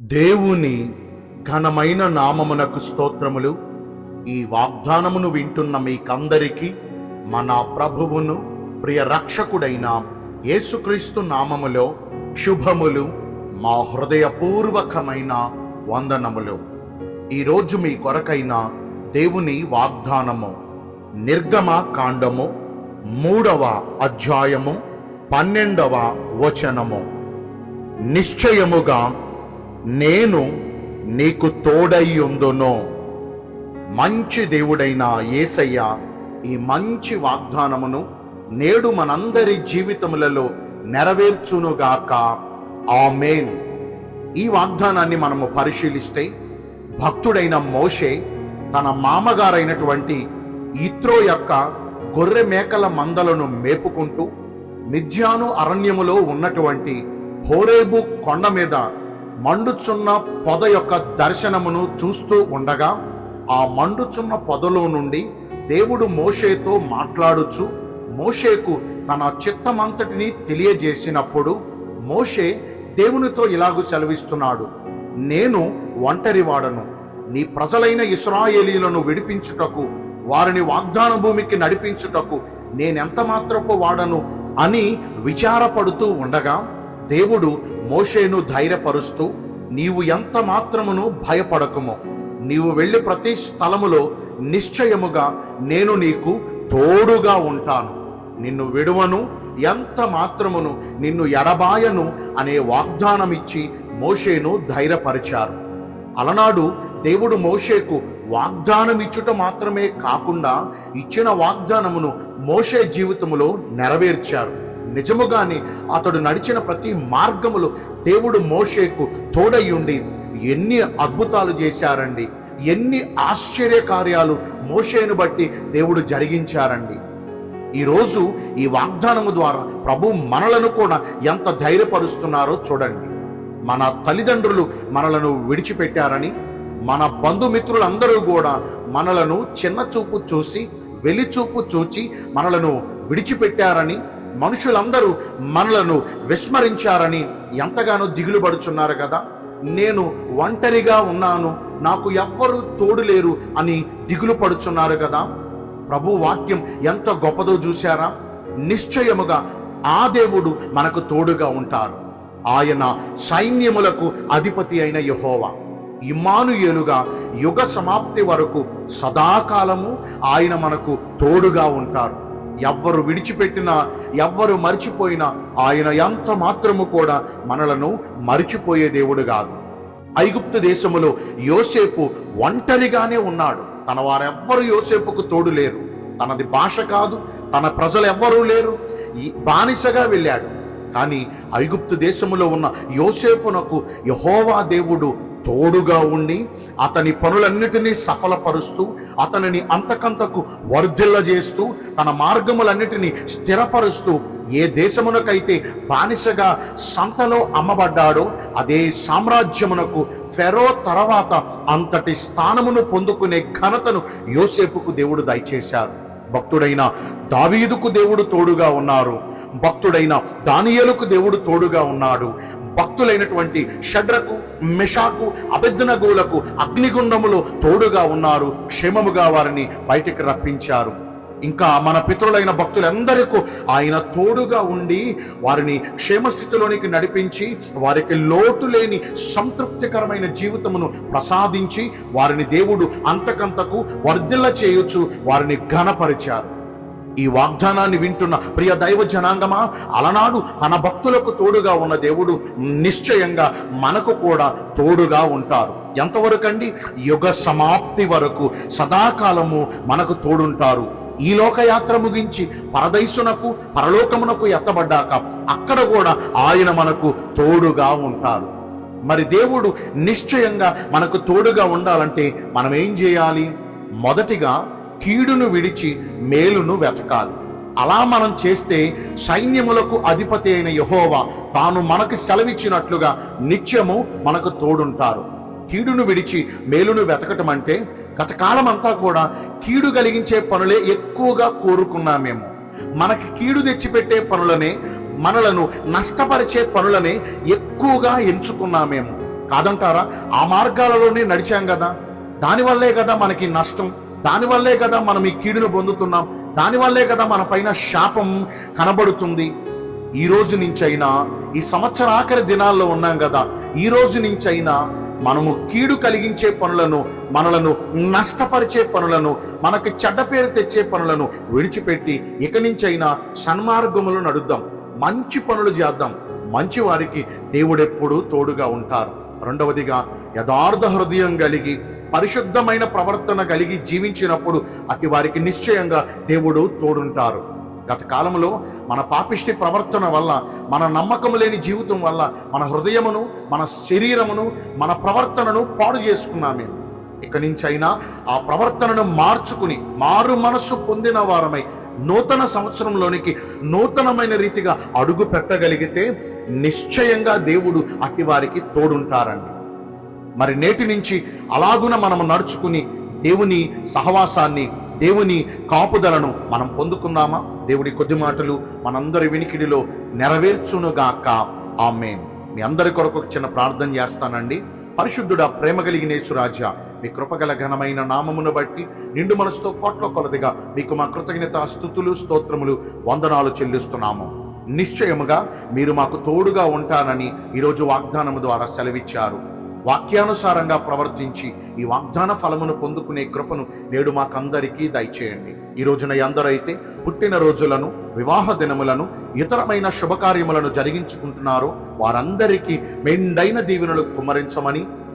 దేవుని ఘనమైన నామమునకు స్తోత్రములు. ఈ వాగ్దానమును వింటున్న మీకందరికీ మన ప్రభువును ప్రియ రక్షకుడైన యేసుక్రీస్తు నామములో శుభములు మా హృదయపూర్వకమైన వందనములు. ఈరోజు మీ కొరకైన దేవుని వాగ్దానము నిర్గమ కాండము మూడవ అధ్యాయము పన్నెండవ వచనము. నిశ్చయముగా నేను నీకు తోడయ్యుందును మంచి దేవుడైన యేసయ్య ఈ మంచి వాగ్దానమును నేడు మనందరి జీవితములలో నెరవేర్చునుగాక. ఆమేన్. ఈ వాగ్దానాన్ని మనము పరిశీలిస్తే భక్తుడైన మోషే తన మామగారైనటువంటి ఇత్రో యొక్క గొర్రె మేకల మందలను మేపుకుంటూ మిథ్యాను అరణ్యములో ఉన్నటువంటి హోరేబు కొండ మీద మండుచున్న పొద యొక్క దర్శనమును చూస్తూ ఉండగా ఆ మండుచున్న పొదలో నుండి దేవుడు మోషేతో మాట్లాడుచు మోషేకు తన చిత్తమంతటిని తెలియజేసినప్పుడు మోషే దేవునితో ఇలాగు సెలవిస్తున్నాడు నేను ఒంటరివాడను. నీ ప్రజలైన ఇస్రాయేలీలను విడిపించుటకు వారిని వాగ్దాన భూమికి నడిపించుటకు నేనెంత మాత్రపు వాడను అని విచారపడుతూ ఉండగా దేవుడు మోషేను ధైర్యపరుస్తూ నీవు ఎంత మాత్రమును భయపడకుము నీవు వెళ్ళి ప్రతి స్థలములో నిశ్చయముగా నేను నీకు తోడుగా ఉంటాను. నిన్ను విడువను ఎంత మాత్రమును నిన్ను ఎడబాయను అనే వాగ్దానం ఇచ్చి మోషేను ధైర్యపరిచారు. అలనాడు దేవుడు మోషేకు వాగ్దానం ఇచ్చుట మాత్రమే కాకుండా ఇచ్చిన వాగ్దానమును మోషే జీవితములో నెరవేర్చారు. నిజముగాని అతడు నడిచిన ప్రతి మార్గములు దేవుడు మోషేకు తోడయ్యుండి ఎన్ని అద్భుతాలు చేశారండి ఎన్ని ఆశ్చర్య కార్యాలు మోషేను బట్టి దేవుడు జరిగించారండి. ఈరోజు ఈ వాగ్దానము ద్వారా ప్రభు మనలను కూడా ఎంత ధైర్యపరుస్తున్నారో చూడండి. మన తల్లిదండ్రులు మనలను విడిచిపెట్టారని మన బంధుమిత్రులందరూ కూడా మనలను చిన్న చూపు చూసి వెలిచూపు చూచి మనలను విడిచిపెట్టారని మనుషులందరూ మనలను విస్మరించారని ఎంతగానో దిగులు పడుచున్నారు కదా. నేను ఒంటరిగా ఉన్నాను నాకు ఎవ్వరూ తోడు లేరు అని దిగులు పడుచున్నారు కదా. ప్రభు వాక్యం ఎంత గొప్పదో చూశారా? నిశ్చయముగా ఆ దేవుడు మనకు తోడుగా ఉంటారు. ఆయన సైన్యములకు అధిపతి అయిన యహోవా. ఇమానుయేలుగా యుగ సమాప్తి వరకు సదాకాలము ఆయన మనకు తోడుగా ఉంటారు. ఎవ్వరు విడిచిపెట్టినా ఎవ్వరు మరిచిపోయినా ఆయన ఎంత మాత్రము కూడా మనలను మరిచిపోయే దేవుడు కాదు. ఐగుప్తు దేశములో యోసేపు ఒంటరిగానే ఉన్నాడు. తన వారెవ్వరు యోసేపుకు తోడు లేరు. తనది భాష కాదు తన ప్రజలు ఎవ్వరూ లేరు. ఈ బానిసగా వెళ్ళాడు. కానీ ఐగుప్తు దేశములో ఉన్న యోసేపునకు యహోవా దేవుడు తోడుగా ఉండి అతని పనులన్నిటినీ సఫలపరుస్తూ అతనిని అంతకంతకు వర్ధిల్లజేస్తూ తన మార్గములన్నిటినీ స్థిరపరుస్తూ ఏ దేశమునకైతే బానిసగా సంతలో అమ్మబడ్డాడో అదే సామ్రాజ్యమునకు ఫెరో తర్వాత అంతటి స్థానమును పొందుకునే ఘనతను యోసేపుకు దేవుడు దయచేశారు. భక్తుడైన దావీదుకు దేవుడు తోడుగా ఉన్నారు. భక్తుడైన దానియలకు దేవుడు తోడుగా ఉన్నాడు. భక్తులైనటువంటి షడ్రకు మిషాకు అభిజ్ఞగోలకు అగ్నిగుండములో తోడుగా ఉన్నారు క్షేమముగా వారిని బయటికి రప్పించారు. ఇంకా మన పితరులైన భక్తులందరికీ ఆయన తోడుగా ఉండి వారిని క్షేమస్థితిలోనికి నడిపించి వారికి లోటు లేని సంతృప్తికరమైన జీవితమును ప్రసాదించి వారిని దేవుడు అంతకంతకు వర్ధిల్ల చేయొచ్చు వారిని ఘనపరిచారు. ఈ వాగ్దానాన్ని వింటున్న ప్రియ దైవ జనాంగమా అలనాడు తన భక్తులకు తోడుగా ఉన్న దేవుడు నిశ్చయంగా మనకు కూడా తోడుగా ఉంటారు. ఎంతవరకండి? యుగ సమాప్తి వరకు సదాకాలము మనకు తోడుంటారు. ఈ లోకయాత్ర ముగించి పరదైసునకు పరలోకమునకు ఎత్తబడ్డాక అక్కడ కూడా ఆయన మనకు తోడుగా ఉంటారు. మరి దేవుడు నిశ్చయంగా మనకు తోడుగా ఉండాలంటే మనం ఏం చేయాలి? మొదటిగా కీడును విడిచి మేలును వెతకాలి. అలా మనం చేస్తే సైన్యములకు అధిపతి అయిన యహోవా తాను మనకు సెలవిచ్చినట్లుగా నిత్యము మనకు తోడుంటారు. కీడును విడిచి మేలును వెతకటం అంటే గత కాలం అంతా కూడా కీడు కలిగించే పనులే ఎక్కువగా కోరుకున్నామేమో మనకి కీడు తెచ్చిపెట్టే పనులనే మనలను నష్టపరిచే పనులనే ఎక్కువగా ఎంచుకున్నామేమో కాదంటారా? ఆ మార్గాలలోనే నడిచాం కదా. దానివల్లే కదా మనకి నష్టం. దానివల్లే కదా మనం ఈ కీడును పొందుతున్నాం. దానివల్లే కదా మన పైన శాపం కనబడుతుంది. ఈ రోజు నుంచైనా ఈ సంవత్సర ఆఖరి దినాల్లో ఉన్నాం కదా. ఈ రోజు నుంచైనా మనము కీడు కలిగించే పనులను మనలను నష్టపరిచే పనులను మనకు చెడ్డ పేరు తెచ్చే పనులను విడిచిపెట్టి ఇక నుంచైనా సన్మార్గములు నడుద్దాం. మంచి పనులు చేద్దాం. మంచి వారికి దేవుడెప్పుడూ తోడుగా ఉంటారు. రెండవదిగా యథార్థ హృదయం కలిగి పరిశుద్ధమైన ప్రవర్తన కలిగి జీవించినప్పుడు అటు వారికి నిశ్చయంగా దేవుడు తోడుంటారు. గత కాలంలో మన పాపిష్టి ప్రవర్తన వల్ల మన నమ్మకం లేని జీవితం వల్ల మన హృదయమును మన శరీరమును మన ప్రవర్తనను పాడు చేసుకున్నామే. ఇక నుంచైనా ఆ ప్రవర్తనను మార్చుకుని మారు మనస్సు పొందిన వారమై నూతన సంవత్సరంలోనికి నూతనమైన రీతిగా అడుగు పెట్టగలిగితే నిశ్చయంగా దేవుడు అట్టి వారికి తోడుంటారండి. మరి నేటి నుంచి అలాగున మనము నడుచుకుని దేవుని సహవాసాన్ని దేవుని కాపుదలను మనం పొందుకుందామా? దేవుడి కొద్ది మాటలు మనందరి వినికిడిలో నెరవేర్చునుగాక. ఆమెన్. మీ అందరి కొరకు చిన్న ప్రార్థన చేస్తానండి. పరిశుద్ధుడా ప్రేమ కలిగిన యేసురాజా మీ కృపగల ఘనమైన నామమును బట్టి నిండు మనసుతో కోట్ల కొలదిగా మీకు మా కృతజ్ఞత స్థుతులు స్తోత్రములు వందనాలు చెల్లిస్తున్నాము. నిశ్చయముగా మీరు మాకు తోడుగా ఉంటానని ఈరోజు వాగ్దానము ద్వారా సెలవిచ్చారు. వాక్యానుసారంగా ప్రవర్తించి ఈ వాగ్దాన ఫలమును పొందుకునే కృపను నేడు మాకందరికీ దయచేయండి. ఈ రోజున ఎందరైతే పుట్టిన రోజులను వివాహ దినములను ఇతరమైన శుభకార్యములను జరిగించుకుంటున్నారో వారందరికీ మెండైన దీవెనలు కుమరించమని